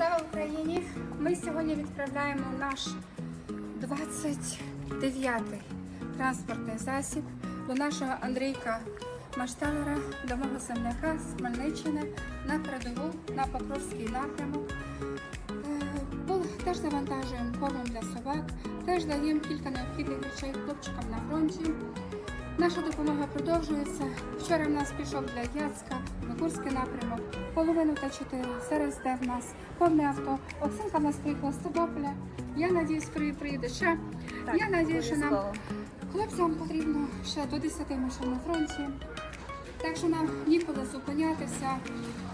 Слава Україні! Ми сьогодні відправляємо наш 29-й транспортний засіб до нашого Андрійка Машталера, до мого земляка з Хмельниччини на передову на Покровський напрямок. Е, теж навантажуємо кормом для собак, теж даємо кілька необхідних речей хлопчикам на фронті. Наша допомога продовжується. Вчора в нас пішов для Яцка, на Курський напрямок, половину Т4. Зараз йде в нас повне авто. Оксанка в нас приїхала з Тернополя. Я надіюсь, при- приїде ще. Я надіюсь, що нам хлопцям потрібно ще до 10 машин на фронті. Так що нам ніколи зупинятися.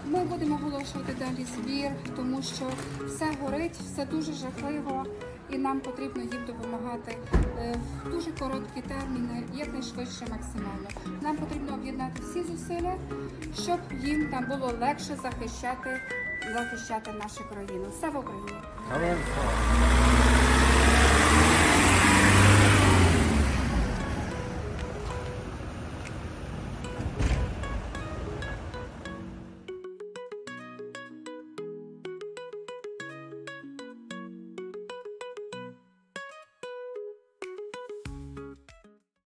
Ми будемо оголошувати далі збір, тому що все горить, все дуже жахливо, і нам потрібно їм допомагати дуже короткі терміни, якнайшвидше максимально. Нам потрібно об'єднати всі зусилля, щоб їм там було легше захищати, захищати нашу країну. Слава Україні!